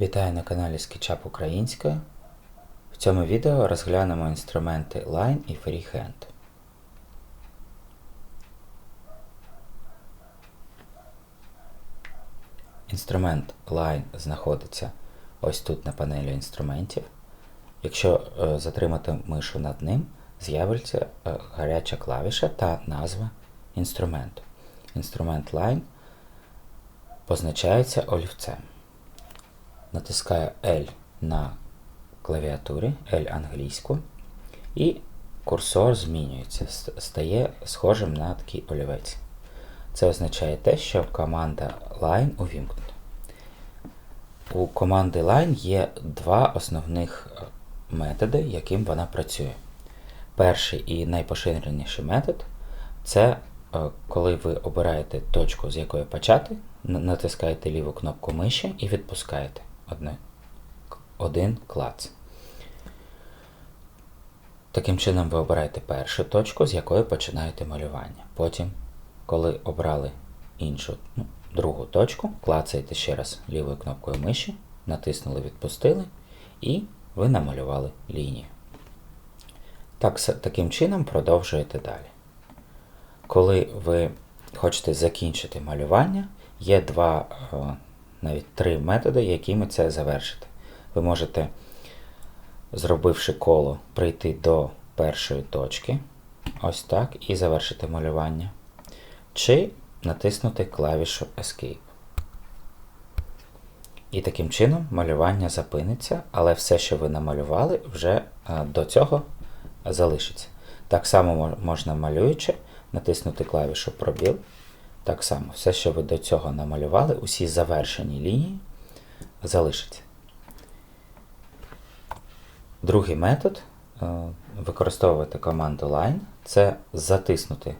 Вітаю на каналі SketchUp Українською. В цьому відео розглянемо інструменти Line і Freehand. Інструмент Line знаходиться ось тут на панелі інструментів. Якщо е, затримати мишу над ним, з'явиться е, гаряча клавіша та назва інструменту. Інструмент Line позначається олівцем. Натискаю L на клавіатурі, L англійську, і курсор змінюється, стає схожим на такий олівець. Це означає те, що команда Line увімкнута. У команди Line є два основних методи, яким вона працює. Перший і найпоширеніший метод це е, коли ви обираєте точку, з якої почати, натискаєте ліву кнопку миші і відпускаєте одне, один клац. Таким чином ви обираєте першу точку, з якої починаєте малювання. Потім, коли обрали іншу, ну, другу точку, клацаєте ще раз лівою кнопкою миші, натиснули, відпустили, і ви намалювали лінію. Так, таким чином продовжуєте далі. Коли ви хочете закінчити малювання, є два, е, навіть три методи, якими це завершити. Ви можете, зробивши коло, прийти до першої точки, ось так, і завершити малювання. Чи натиснути клавішу Escape. І таким чином малювання запиниться, але все, що ви намалювали, вже е, до цього залишиться. Так само можна малюючи, натиснути клавішу пробіл. Так само, все, що ви до цього намалювали, усі завершені лінії залишаться. Другий метод е, використовувати команду Line це затиснути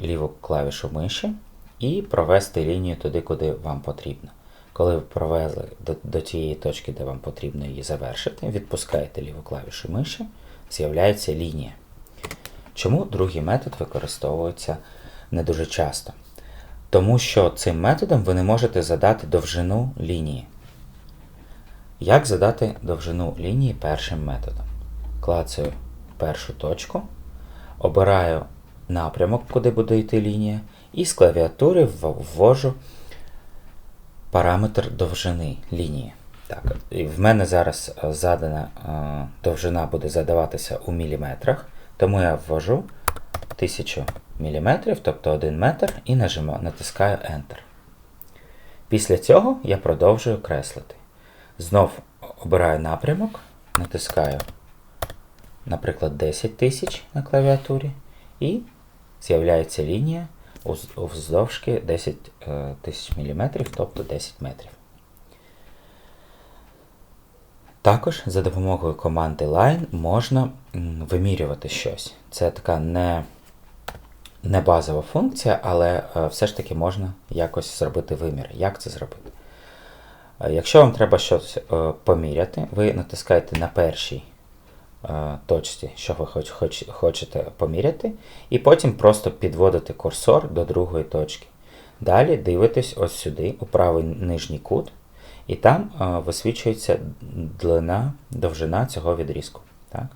ліву клавішу миші і провести лінію туди, куди вам потрібно. Коли ви провели до, до тієї точки, де вам потрібно її завершити, відпускаєте ліву клавішу миші, з'являється лінія. Чому другий метод використовується не дуже часто? Тому що цим методом ви не можете задати довжину лінії. Як задати довжину лінії першим методом? Клацаю першу точку, обираю напрямок, куди буде йти лінія, і з клавіатури ввожу параметр довжини лінії. Так, і в мене зараз е, задана е, довжина буде задаватися у міліметрах, тому я ввожу 1000 мм, тобто 1 метр, і нажимаю, натискаю Enter. Після цього я продовжую креслити. Знов обираю напрямок, натискаю, наприклад, 10 тисяч на клавіатурі, і з'являється лінія вздовжки 10 е, тисяч міліметрів, тобто 10 метрів. Також за допомогою команди Line можна вимірювати щось. Це така не, не базова функція, але е, все ж таки можна якось зробити вимір. Як це зробити? Е, Якщо вам треба щось е, поміряти, ви натискаєте на першій точці, що ви хоч, хоч, хочете поміряти, і потім просто підводите курсор до другої точки. Далі дивитесь ось сюди, у правий нижній кут, і там висвічується длина, довжина цього відрізку. Так?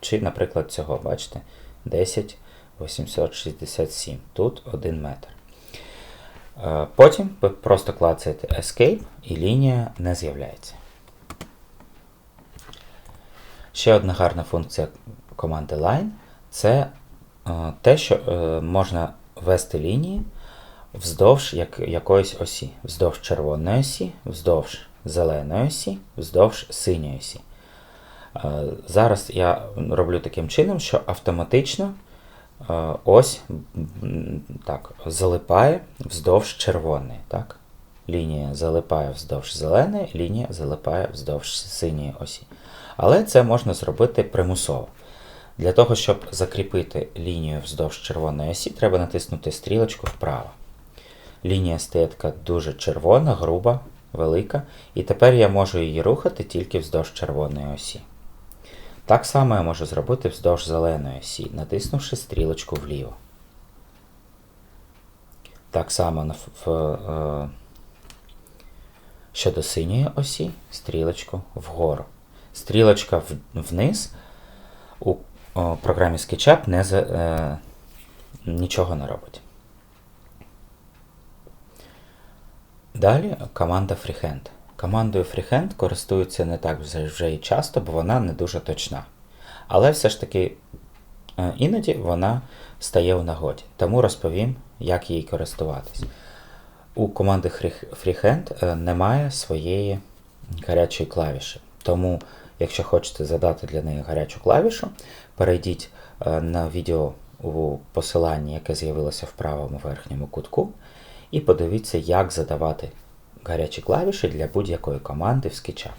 Чи, наприклад, цього, бачите, 10 867. Тут 1 метр. Потім ви просто клацаєте Escape і лінія не з'являється. Ще одна гарна функція команди Line це те, що е, можна ввести лінії вздовж як, якоїсь осі. Вздовж червоної осі, вздовж зеленої осі, вздовж синьої осі. Е, Зараз я роблю таким чином, що автоматично е, ось так, залипає вздовж червоної. Так? Лінія залипає вздовж зеленої, лінія залипає вздовж синьої осі. Але це можна зробити примусово. Для того, щоб закріпити лінію вздовж червоної осі, треба натиснути стрілочку вправо. Лінія стає дуже червона, груба, велика, і тепер я можу її рухати тільки вздовж червоної осі. Так само я можу зробити вздовж зеленої осі, натиснувши стрілочку вліво. Так само в, е, Щодо синьої осі, стрілочку вгору. Стрілочка в- вниз у о, програмі SketchUp не е, нічого не робить. Далі команда Freehand. Командою Freehand користуються не так вже і часто, бо вона не дуже точна. Але все ж таки е, іноді вона стає у нагоді. Тому розповім, як їй користуватись. У команди Freehand е, немає своєї гарячої клавіші. Тому, якщо хочете задати для неї гарячу клавішу, перейдіть е, на відео у посиланні, яке з'явилося в правому верхньому кутку, і подивіться, як задавати гарячі клавіші для будь-якої команди в SketchUp.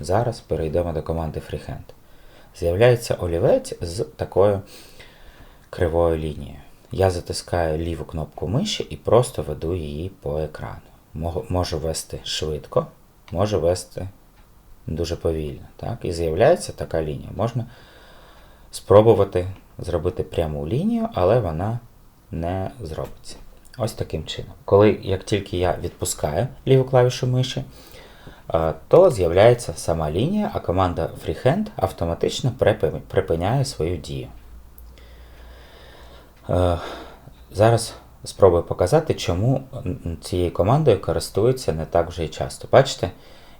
Зараз перейдемо до команди Freehand. З'являється олівець з такою кривою лінією. Я затискаю ліву кнопку миші і просто веду її по екрану. Можу вести швидко, можу вести дуже повільно. Так? І з'являється така лінія. Можна спробувати зробити пряму лінію, але вона не зробиться. Ось таким чином. Коли як тільки я відпускаю ліву клавішу миші, е, то з'являється сама лінія, а команда Freehand автоматично припиняє свою дію. Е, Зараз спробую показати, чому цією командою користуються не так вже і часто. Бачите,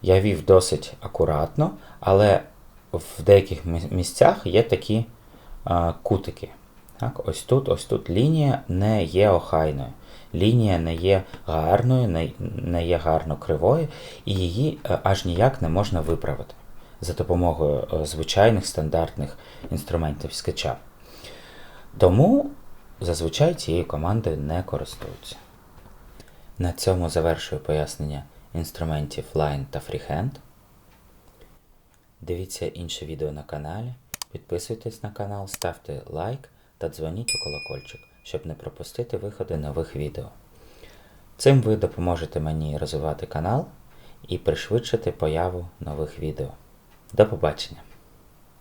я вів досить акуратно, але в деяких місцях є такі е, кутики. Так, ось тут, ось тут лінія не є охайною. Лінія не є гарною, не, не є гарно кривою, і її е, аж ніяк не можна виправити за допомогою е, звичайних стандартних інструментів SketchUp. Тому зазвичай цією командою не користуються. На цьому завершую пояснення інструментів Line та Freehand. Дивіться інше відео на каналі, підписуйтесь на канал, ставте лайк та дзвоніть у колокольчик, щоб не пропустити виходи нових відео. Цим ви допоможете мені розвивати канал і пришвидшити появу нових відео. До побачення!